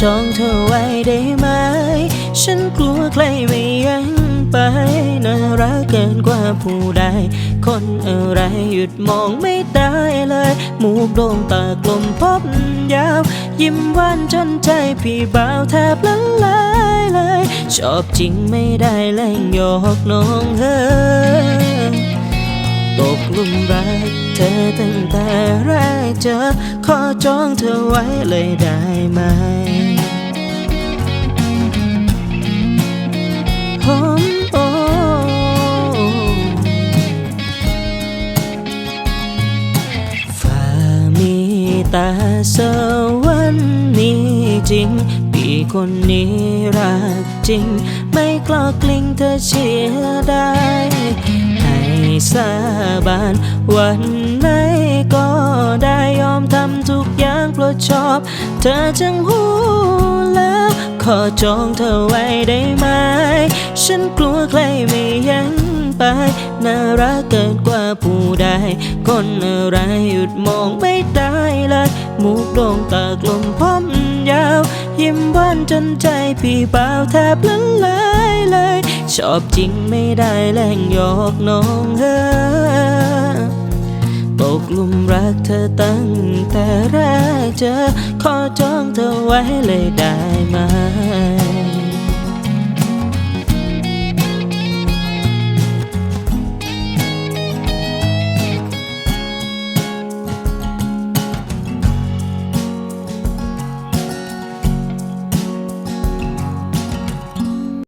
จองเธอไว้ได้ไหม ฉันกลัวใครไม่ยังไป น่ารักเกินกว่าผู้ใด คนอะไรหยุดมองไม่ได้เลย มูกโด่งตากลมพบยาว ยิ้มหวานจนใจพี่บ่าวแทบละลายเลย ชอบจริงไม่ได้แล่งหยอกน้องเฮ้อ ตกลุมรักเธอตั้งแต่แรกเจอ ขอจองเธอไว้เลยได้ไหมโอ้โอฟ้ามีตาสวรรค์มีจริงพี่คนนี้รักจริง ไม่กล้ากลิ้งเธอเชื่อได้ สาบาน วันไหนก็ได้ยอมทำทุกอย่างเพราะชอบ เธอจังหูแล้ว ขอจองเธอไว้ได้ไหม ฉันกลัวใครไม่ยังไป น่ารักเกินกว่าผู้ใด คนอะไรหยุดมองไม่ได้เลยหมูกดงตากลมผมยาว ยิ้มหวานจนใจพี่เปล่าแทบละลายเลย ชอบจริงไม่ได้แล่งหยอกน้องเฮอตกหลุมรักเธอตั้งแต่แรกเจอ ขอจองเธอไว้เลยได้ไหม